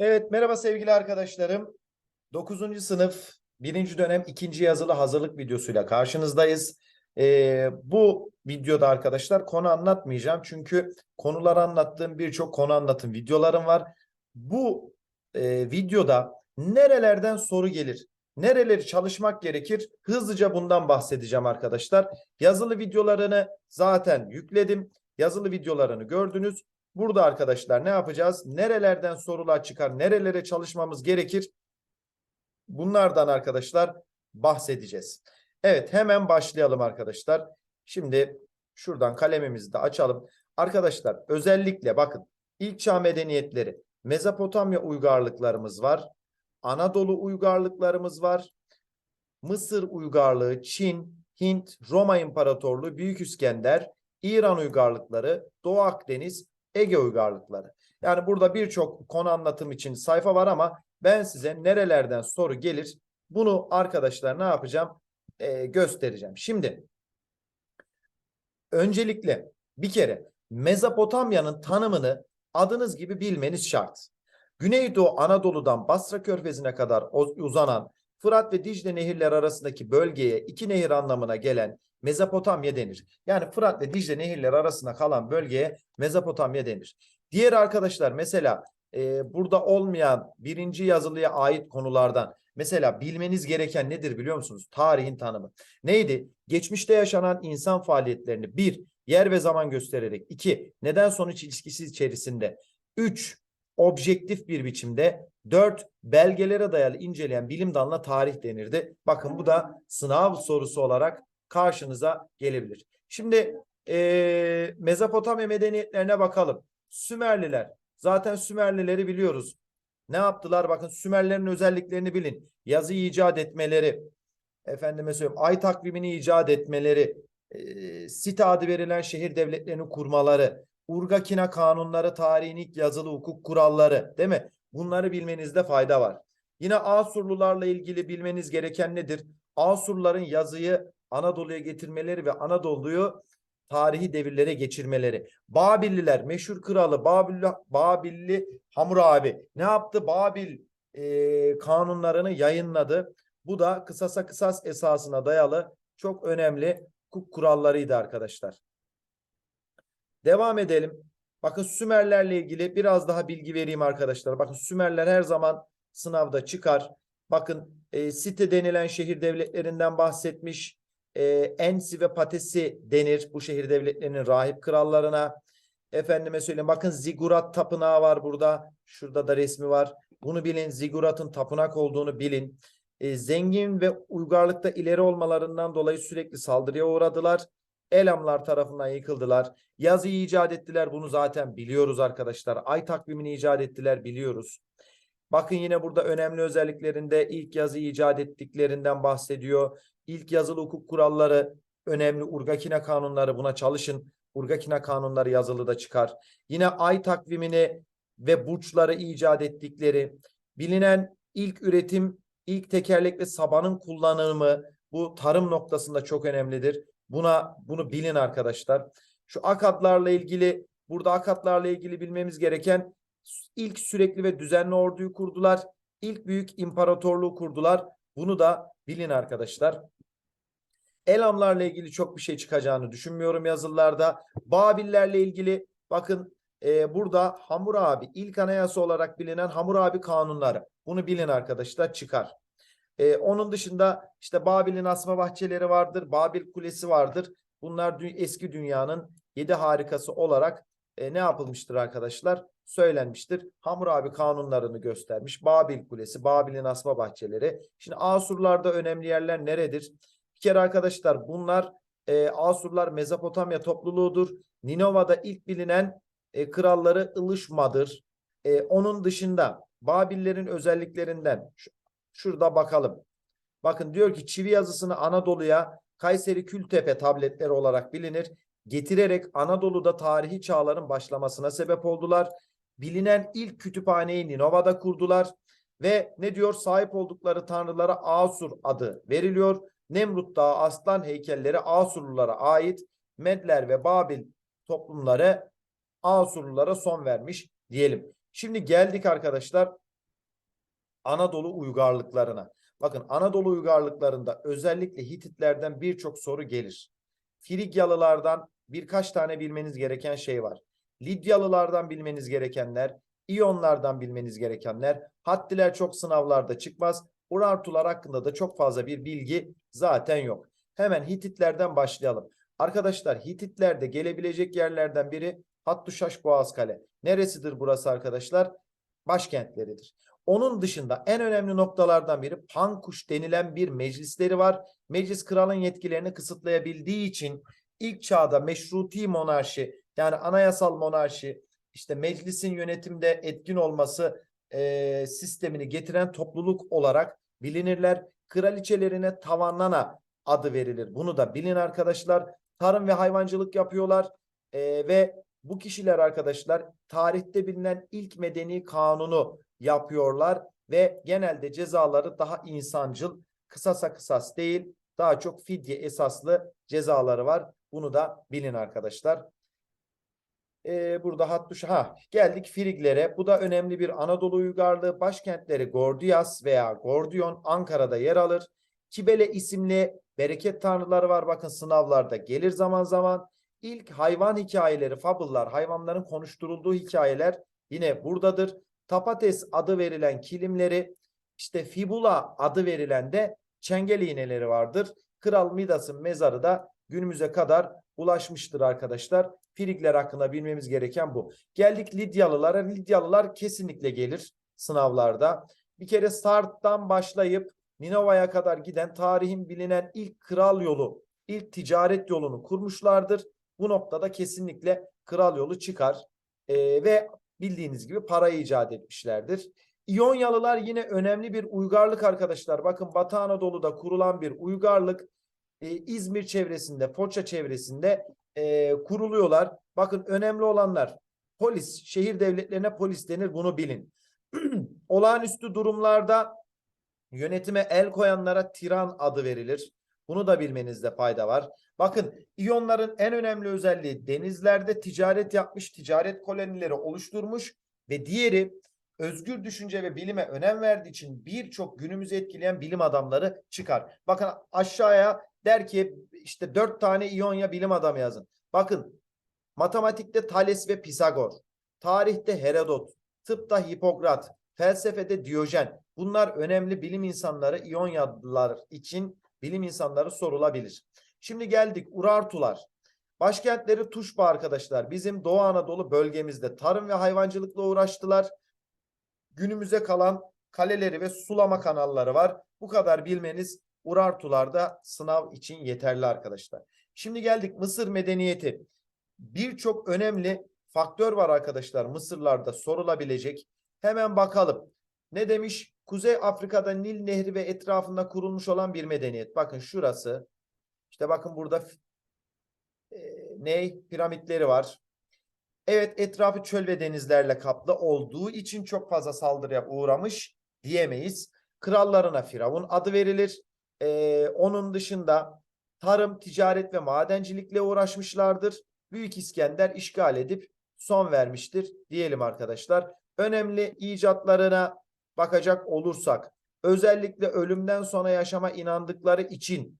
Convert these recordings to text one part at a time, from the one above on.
Evet, merhaba sevgili arkadaşlarım. 9. sınıf 1. dönem 2. yazılı hazırlık videosuyla karşınızdayız. Ee, bu videoda arkadaşlar konu anlatmayacağım. Çünkü konular anlattığım birçok konu anlatım videolarım var. Bu e, videoda nerelerden soru gelir? Nereleri çalışmak gerekir? Hızlıca bundan bahsedeceğim arkadaşlar. Yazılı videolarını zaten yükledim. Yazılı videolarını gördünüz. Burada arkadaşlar ne yapacağız? Nerelerden sorular çıkar? Nerelere çalışmamız gerekir? Bunlardan arkadaşlar bahsedeceğiz. Evet hemen başlayalım arkadaşlar. Şimdi şuradan kalemimizi de açalım. Arkadaşlar özellikle bakın ilk çağ medeniyetleri Mezopotamya uygarlıklarımız var. Anadolu uygarlıklarımız var. Mısır uygarlığı, Çin, Hint, Roma İmparatorluğu, Büyük İskender, İran uygarlıkları, Doğu Akdeniz, Ege uygarlıkları. Yani burada birçok konu anlatım için sayfa var ama ben size nerelerden soru gelir bunu arkadaşlar ne yapacağım Ee, göstereceğim. Şimdi öncelikle bir kere Mezopotamya'nın tanımını adınız gibi bilmeniz şart. Güneydoğu Anadolu'dan Basra Körfezi'ne kadar uzanan Fırat ve Dicle nehirler arasındaki bölgeye iki nehir anlamına gelen Mezopotamya denir. Yani Fırat ve Dicle nehirler arasında kalan bölgeye Mezopotamya denir. Diğer arkadaşlar mesela e, burada olmayan birinci yazılıya ait konulardan mesela bilmeniz gereken nedir biliyor musunuz? Tarihin tanımı. Neydi? Geçmişte yaşanan insan faaliyetlerini bir, yer ve zaman göstererek. iki neden sonuç ilişkisi içerisinde. Üç, objektif bir biçimde. Dört, belgelere dayalı inceleyen bilim dalına tarih denirdi. Bakın bu da sınav sorusu olarak karşınıza gelebilir. Şimdi eee Mezopotamya medeniyetlerine bakalım. Sümerliler. Zaten Sümerlileri biliyoruz. Ne yaptılar? Bakın Sümerlerin özelliklerini bilin. Yazı icat etmeleri, efendime söyleyeyim ay takvimini icat etmeleri, e, site adı verilen şehir devletlerini kurmaları, Urgakina kanunları, tarihin ilk yazılı hukuk kuralları, değil mi? Bunları bilmenizde fayda var. Yine Asurlularla ilgili bilmeniz gereken nedir? Asurların yazıyı Anadolu'ya getirmeleri ve Anadolu'yu tarihi devirlere geçirmeleri. Babilliler, meşhur kralı Babilli, Babilli Hammurabi ne yaptı? Babil e, kanunlarını yayınladı. Bu da kısasa kısas esasına dayalı çok önemli hukuk kurallarıydı arkadaşlar. Devam edelim. Bakın Sümerlerle ilgili biraz daha bilgi vereyim arkadaşlar. Bakın Sümerler her zaman sınavda çıkar. Bakın e, site denilen şehir devletlerinden bahsetmiş. E, Ensi ve Patesi denir bu şehir devletlerinin rahip krallarına. Efendime söyleyeyim bakın Zigurat tapınağı var burada. Şurada da resmi var. Bunu bilin. Zigurat'ın tapınak olduğunu bilin. E, zengin ve uygarlıkta ileri olmalarından dolayı sürekli saldırıya uğradılar. Elamlar tarafından yıkıldılar. Yazı icat ettiler. Bunu zaten biliyoruz arkadaşlar. Ay takvimini icat ettiler biliyoruz. Bakın yine burada önemli özelliklerinde ilk yazı icat ettiklerinden bahsediyor. İlk yazılı hukuk kuralları önemli. Urgakina kanunları buna çalışın. Urgakina kanunları yazılı da çıkar. Yine ay takvimini ve burçları icat ettikleri, bilinen ilk üretim, ilk tekerlekli sabanın kullanımı bu tarım noktasında çok önemlidir. Buna bunu bilin arkadaşlar. Şu akatlarla ilgili burada akatlarla ilgili bilmemiz gereken ilk sürekli ve düzenli orduyu kurdular. İlk büyük imparatorluğu kurdular. Bunu da bilin arkadaşlar. Elamlarla ilgili çok bir şey çıkacağını düşünmüyorum yazılarda. Babillerle ilgili bakın e, burada Hammurabi ilk anayasa olarak bilinen Hammurabi kanunları. Bunu bilin arkadaşlar çıkar. E, onun dışında işte Babil'in asma bahçeleri vardır. Babil Kulesi vardır. Bunlar dü- eski dünyanın yedi harikası olarak e, ne yapılmıştır arkadaşlar? Söylenmiştir. Hammurabi kanunlarını göstermiş. Babil Kulesi, Babil'in asma bahçeleri. Şimdi Asurlarda önemli yerler neredir? Bir kere arkadaşlar bunlar e, Asurlar Mezopotamya topluluğudur. Ninova'da ilk bilinen e, kralları Ilışma'dır. E, onun dışında Babillerin özelliklerinden şu- şurada bakalım. Bakın diyor ki çivi yazısını Anadolu'ya Kayseri Kültepe tabletleri olarak bilinir. Getirerek Anadolu'da tarihi çağların başlamasına sebep oldular. Bilinen ilk kütüphaneyi Ninova'da kurdular. Ve ne diyor? Sahip oldukları tanrılara Asur adı veriliyor. Nemrut Dağı aslan heykelleri Asurlulara ait. Medler ve Babil toplumları Asurlulara son vermiş diyelim. Şimdi geldik arkadaşlar Anadolu uygarlıklarına. Bakın Anadolu uygarlıklarında özellikle Hititlerden birçok soru gelir. Frigyalılardan birkaç tane bilmeniz gereken şey var. Lidyalılardan bilmeniz gerekenler, İyonlardan bilmeniz gerekenler, Hattiler çok sınavlarda çıkmaz. Urartular hakkında da çok fazla bir bilgi zaten yok. Hemen Hititlerden başlayalım. Arkadaşlar Hititlerde gelebilecek yerlerden biri Hattuşaş Boğazkale. Neresidir burası arkadaşlar? Başkentleridir. Onun dışında en önemli noktalardan biri Pankuş denilen bir meclisleri var. Meclis kralın yetkilerini kısıtlayabildiği için ilk çağda meşruti monarşi yani anayasal monarşi işte meclisin yönetimde etkin olması e, sistemini getiren topluluk olarak bilinirler. Kraliçelerine Tavannana adı verilir. Bunu da bilin arkadaşlar. Tarım ve hayvancılık yapıyorlar e, ve bu kişiler arkadaşlar tarihte bilinen ilk medeni kanunu yapıyorlar ve genelde cezaları daha insancıl, kısasa kısas değil, daha çok fidye esaslı cezaları var. Bunu da bilin arkadaşlar. Ee, burada Hattuş ha geldik Friglere. Bu da önemli bir Anadolu uygarlığı. Başkentleri Gordias veya Gordion Ankara'da yer alır. Kibele isimli bereket tanrıları var. Bakın sınavlarda gelir zaman zaman. İlk hayvan hikayeleri, fabullar, hayvanların konuşturulduğu hikayeler yine buradadır. Tapates adı verilen kilimleri, işte Fibula adı verilen de çengel iğneleri vardır. Kral Midas'ın mezarı da günümüze kadar ulaşmıştır arkadaşlar. Frigler hakkında bilmemiz gereken bu. Geldik Lidyalılara. Lidyalılar kesinlikle gelir sınavlarda. Bir kere Sart'tan başlayıp Ninova'ya kadar giden tarihin bilinen ilk kral yolu, ilk ticaret yolunu kurmuşlardır. Bu noktada kesinlikle kral yolu çıkar. Ee, ve bildiğiniz gibi parayı icat etmişlerdir. İyonyalılar yine önemli bir uygarlık arkadaşlar. Bakın Batı Anadolu'da kurulan bir uygarlık. Ee, İzmir çevresinde, Foça çevresinde e, kuruluyorlar. Bakın önemli olanlar polis, şehir devletlerine polis denir bunu bilin. Olağanüstü durumlarda yönetime el koyanlara tiran adı verilir. Bunu da bilmenizde fayda var. Bakın İyonların en önemli özelliği denizlerde ticaret yapmış, ticaret kolonileri oluşturmuş ve diğeri özgür düşünce ve bilime önem verdiği için birçok günümüzü etkileyen bilim adamları çıkar. Bakın aşağıya der ki işte dört tane İonya bilim adamı yazın. Bakın matematikte Thales ve Pisagor, tarihte Herodot, tıpta Hipokrat, felsefede Diyojen. Bunlar önemli bilim insanları İonyalılar için bilim insanları sorulabilir. Şimdi geldik Urartular. Başkentleri Tuşba arkadaşlar. Bizim Doğu Anadolu bölgemizde tarım ve hayvancılıkla uğraştılar. Günümüze kalan kaleleri ve sulama kanalları var. Bu kadar bilmeniz Urartularda sınav için yeterli arkadaşlar. Şimdi geldik Mısır medeniyeti. Birçok önemli faktör var arkadaşlar Mısırlarda sorulabilecek. Hemen bakalım. Ne demiş? Kuzey Afrika'da Nil Nehri ve etrafında kurulmuş olan bir medeniyet. Bakın şurası. İşte bakın burada e, ne? Piramitleri var. Evet etrafı çöl ve denizlerle kaplı olduğu için çok fazla saldırıya uğramış diyemeyiz. Krallarına Firavun adı verilir. Ee, onun dışında tarım, ticaret ve madencilikle uğraşmışlardır. Büyük İskender işgal edip son vermiştir diyelim arkadaşlar. Önemli icatlarına bakacak olursak özellikle ölümden sonra yaşama inandıkları için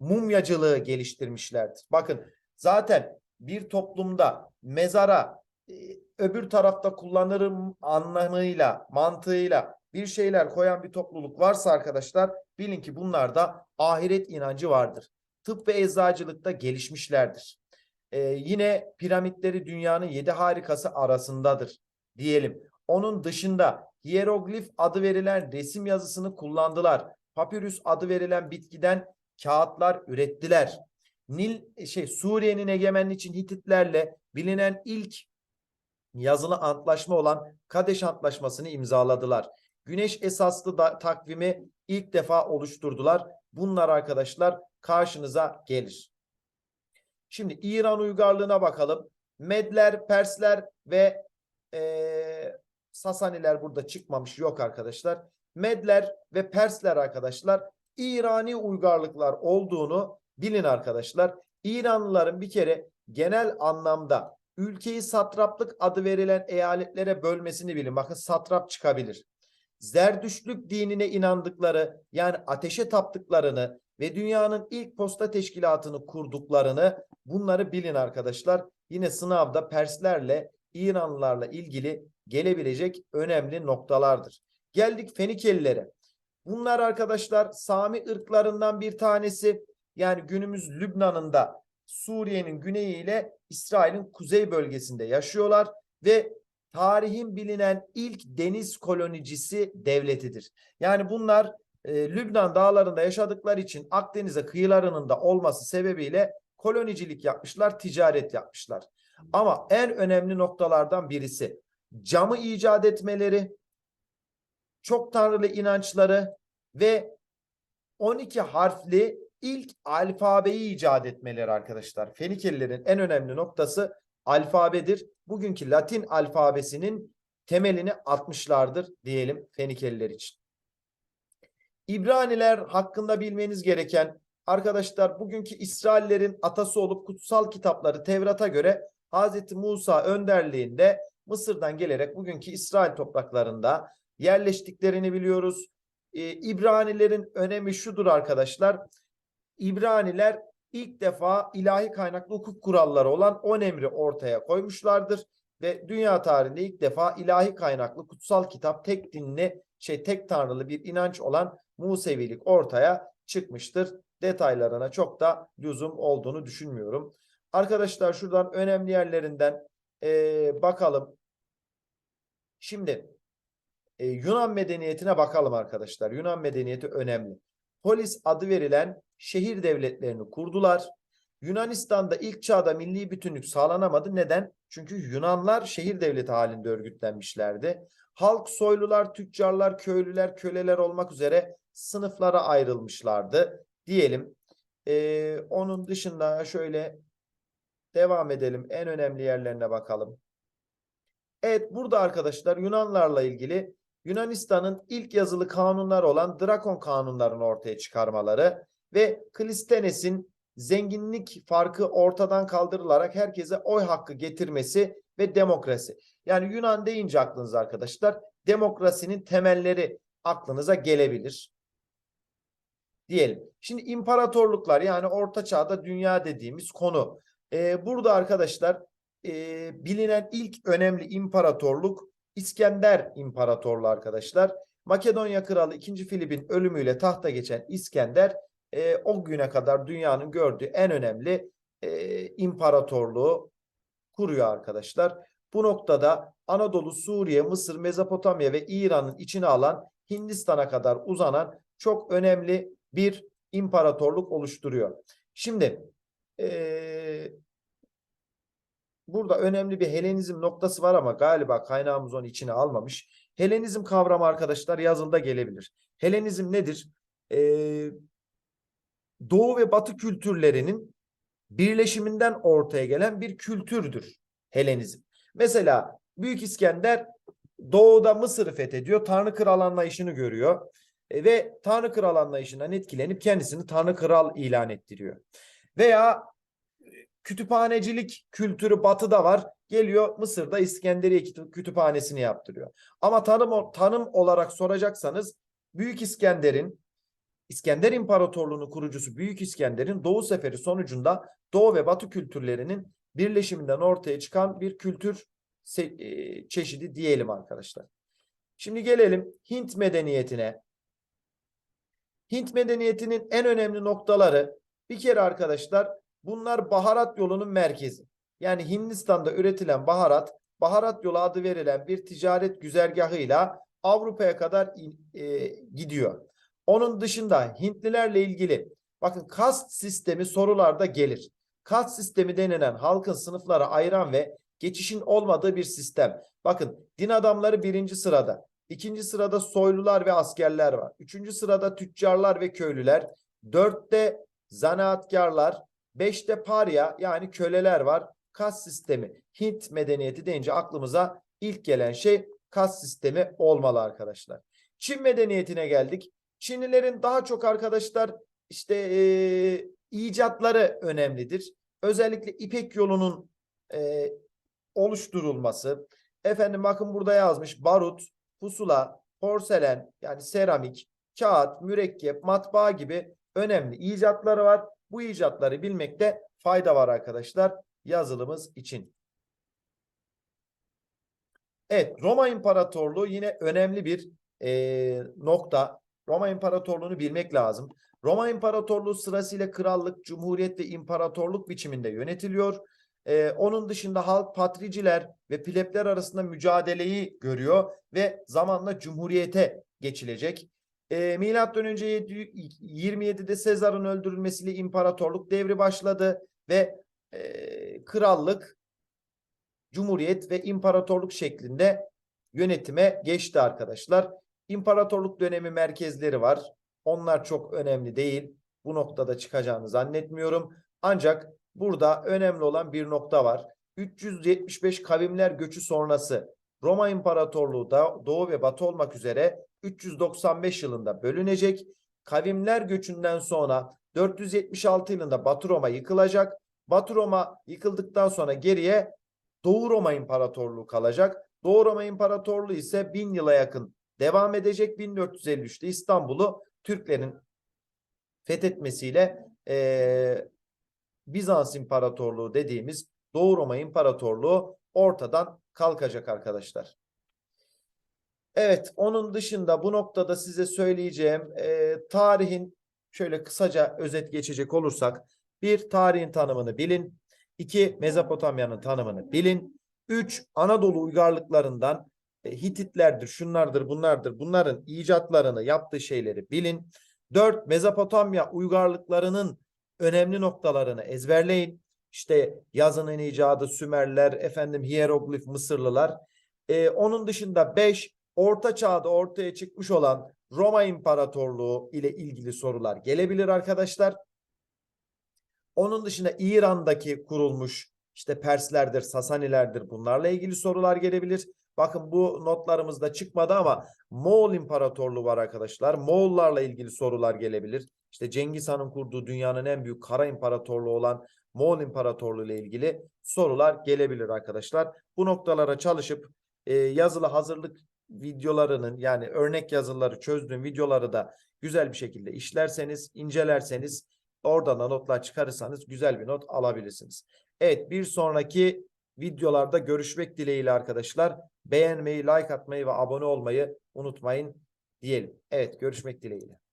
mumyacılığı geliştirmişlerdir. Bakın zaten bir toplumda mezara e, öbür tarafta kullanırım anlamıyla, mantığıyla bir şeyler koyan bir topluluk varsa arkadaşlar bilin ki bunlarda ahiret inancı vardır. Tıp ve eczacılıkta gelişmişlerdir. Ee, yine piramitleri dünyanın yedi harikası arasındadır diyelim. Onun dışında hieroglif adı verilen resim yazısını kullandılar. Papyrus adı verilen bitkiden kağıtlar ürettiler. Nil şey Suriye'nin egemenliği için Hititlerle bilinen ilk yazılı antlaşma olan Kadeş Antlaşması'nı imzaladılar. Güneş esaslı da, takvimi ilk defa oluşturdular. Bunlar arkadaşlar karşınıza gelir. Şimdi İran uygarlığına bakalım. Medler, Persler ve e, Sasaniler burada çıkmamış yok arkadaşlar. Medler ve Persler arkadaşlar İrani uygarlıklar olduğunu bilin arkadaşlar. İranlıların bir kere genel anlamda ülkeyi satraplık adı verilen eyaletlere bölmesini bilin. Bakın satrap çıkabilir. Zerdüştlük dinine inandıkları yani ateşe taptıklarını ve dünyanın ilk posta teşkilatını kurduklarını bunları bilin arkadaşlar. Yine sınavda Perslerle İranlılarla ilgili gelebilecek önemli noktalardır. Geldik Fenikelilere. Bunlar arkadaşlar Sami ırklarından bir tanesi. Yani günümüz Lübnan'ın da Suriye'nin güneyi ile İsrail'in kuzey bölgesinde yaşıyorlar ve tarihin bilinen ilk deniz kolonicisi devletidir. Yani bunlar e, Lübnan dağlarında yaşadıkları için Akdeniz'e kıyılarının da olması sebebiyle kolonicilik yapmışlar, ticaret yapmışlar. Ama en önemli noktalardan birisi camı icat etmeleri, çok tanrılı inançları ve 12 harfli ilk alfabeyi icat etmeleri arkadaşlar. Fenikelilerin en önemli noktası alfabedir. Bugünkü Latin alfabesinin temelini atmışlardır diyelim Fenikeliler için. İbraniler hakkında bilmeniz gereken arkadaşlar bugünkü İsraillerin atası olup kutsal kitapları Tevrat'a göre Hz. Musa önderliğinde Mısır'dan gelerek bugünkü İsrail topraklarında yerleştiklerini biliyoruz. Ee, İbranilerin önemi şudur arkadaşlar. İbraniler ilk defa ilahi kaynaklı hukuk kuralları olan on emri ortaya koymuşlardır ve dünya tarihinde ilk defa ilahi kaynaklı kutsal kitap tek dinli şey tek tanrılı bir inanç olan Musevilik ortaya çıkmıştır. Detaylarına çok da lüzum olduğunu düşünmüyorum. Arkadaşlar şuradan önemli yerlerinden eee, bakalım. Şimdi e, Yunan medeniyetine bakalım arkadaşlar. Yunan medeniyeti önemli. Polis adı verilen şehir devletlerini kurdular. Yunanistan'da ilk çağda milli bütünlük sağlanamadı. Neden? Çünkü Yunanlar şehir devleti halinde örgütlenmişlerdi. Halk soylular, tüccarlar, köylüler, köleler olmak üzere sınıflara ayrılmışlardı diyelim. Ee, onun dışında şöyle devam edelim. En önemli yerlerine bakalım. Evet burada arkadaşlar Yunanlarla ilgili Yunanistan'ın ilk yazılı kanunlar olan Drakon kanunlarını ortaya çıkarmaları ve Klistenes'in zenginlik farkı ortadan kaldırılarak herkese oy hakkı getirmesi ve demokrasi. Yani Yunan deyince aklınıza arkadaşlar demokrasinin temelleri aklınıza gelebilir. Diyelim. Şimdi imparatorluklar yani orta çağda dünya dediğimiz konu. Ee, burada arkadaşlar e, bilinen ilk önemli imparatorluk İskender İmparatorluğu arkadaşlar. Makedonya Kralı 2. Filip'in ölümüyle tahta geçen İskender e, o güne kadar dünyanın gördüğü en önemli e, imparatorluğu kuruyor arkadaşlar. Bu noktada Anadolu, Suriye, Mısır, Mezopotamya ve İran'ın içine alan Hindistan'a kadar uzanan çok önemli bir imparatorluk oluşturuyor. Şimdi e, burada önemli bir Helenizm noktası var ama galiba kaynağımız onu içine almamış. Helenizm kavramı arkadaşlar yazında gelebilir. Helenizm nedir? Ee, Doğu ve Batı kültürlerinin birleşiminden ortaya gelen bir kültürdür Helenizm. Mesela Büyük İskender Doğu'da Mısır'ı fethediyor. Tanrı kral anlayışını görüyor. E, ve Tanrı kral anlayışından etkilenip kendisini Tanrı kral ilan ettiriyor. Veya kütüphanecilik kültürü batıda var. Geliyor Mısır'da İskenderiye kütü- kütüphanesini yaptırıyor. Ama tanım, tanım olarak soracaksanız Büyük İskender'in İskender İmparatorluğu'nun kurucusu Büyük İskender'in Doğu Seferi sonucunda Doğu ve Batı kültürlerinin birleşiminden ortaya çıkan bir kültür e, çeşidi diyelim arkadaşlar. Şimdi gelelim Hint medeniyetine. Hint medeniyetinin en önemli noktaları bir kere arkadaşlar bunlar baharat yolunun merkezi. Yani Hindistan'da üretilen baharat, baharat yolu adı verilen bir ticaret güzergahıyla Avrupa'ya kadar e, gidiyor. Onun dışında Hintlilerle ilgili bakın kast sistemi sorularda gelir. Kast sistemi denilen halkın sınıflara ayıran ve geçişin olmadığı bir sistem. Bakın din adamları birinci sırada. ikinci sırada soylular ve askerler var. Üçüncü sırada tüccarlar ve köylüler. Dörtte zanaatkarlar. Beşte parya yani köleler var. Kas sistemi. Hint medeniyeti deyince aklımıza ilk gelen şey kas sistemi olmalı arkadaşlar. Çin medeniyetine geldik. Çinlilerin daha çok arkadaşlar işte eee, icatları önemlidir. Özellikle İpek yolunun eee, oluşturulması. Efendim bakın burada yazmış barut, pusula, porselen yani seramik, kağıt, mürekkep, matbaa gibi önemli icatları var. Bu icatları bilmekte fayda var arkadaşlar yazılımız için. Evet, Roma İmparatorluğu yine önemli bir eee, nokta. Roma İmparatorluğu'nu bilmek lazım. Roma İmparatorluğu sırasıyla krallık, cumhuriyet ve imparatorluk biçiminde yönetiliyor. Eee, onun dışında halk patriciler ve plebler arasında mücadeleyi görüyor ve zamanla cumhuriyete geçilecek. Eee Milattan önce 27'de Sezar'ın öldürülmesiyle imparatorluk devri başladı ve eee, krallık Cumhuriyet ve imparatorluk şeklinde yönetime geçti arkadaşlar. İmparatorluk dönemi merkezleri var. Onlar çok önemli değil. Bu noktada çıkacağını zannetmiyorum. Ancak burada önemli olan bir nokta var. 375 kavimler göçü sonrası Roma İmparatorluğu da Doğu ve Batı olmak üzere 395 yılında bölünecek. Kavimler göçünden sonra 476 yılında Batı Roma yıkılacak. Batı Roma yıkıldıktan sonra geriye Doğu Roma İmparatorluğu kalacak. Doğu Roma İmparatorluğu ise 1000 yıla yakın devam edecek. 1453'te İstanbul'u Türklerin fethetmesiyle eee, Bizans İmparatorluğu dediğimiz Doğu Roma İmparatorluğu ortadan kalkacak arkadaşlar. Evet, onun dışında bu noktada size söyleyeceğim eee, tarihin şöyle kısaca özet geçecek olursak bir tarihin tanımını bilin. İki Mezopotamya'nın tanımını bilin. Üç Anadolu uygarlıklarından e, Hititlerdir, şunlardır, bunlardır. Bunların icatlarını, yaptığı şeyleri bilin. Dört Mezopotamya uygarlıklarının önemli noktalarını ezberleyin. İşte yazının icadı Sümerler, efendim hieroglif Mısırlılar. Ee, onun dışında beş Orta Çağ'da ortaya çıkmış olan Roma İmparatorluğu ile ilgili sorular gelebilir arkadaşlar. Onun dışında İran'daki kurulmuş işte Perslerdir, Sasanilerdir bunlarla ilgili sorular gelebilir. Bakın bu notlarımızda çıkmadı ama Moğol İmparatorluğu var arkadaşlar. Moğollarla ilgili sorular gelebilir. İşte Cengiz Han'ın kurduğu dünyanın en büyük kara imparatorluğu olan Moğol İmparatorluğu ile ilgili sorular gelebilir arkadaşlar. Bu noktalara çalışıp e, yazılı hazırlık videolarının yani örnek yazıları çözdüğüm videoları da güzel bir şekilde işlerseniz, incelerseniz oradan da notlar çıkarırsanız güzel bir not alabilirsiniz. Evet bir sonraki videolarda görüşmek dileğiyle arkadaşlar. Beğenmeyi, like atmayı ve abone olmayı unutmayın diyelim. Evet görüşmek dileğiyle.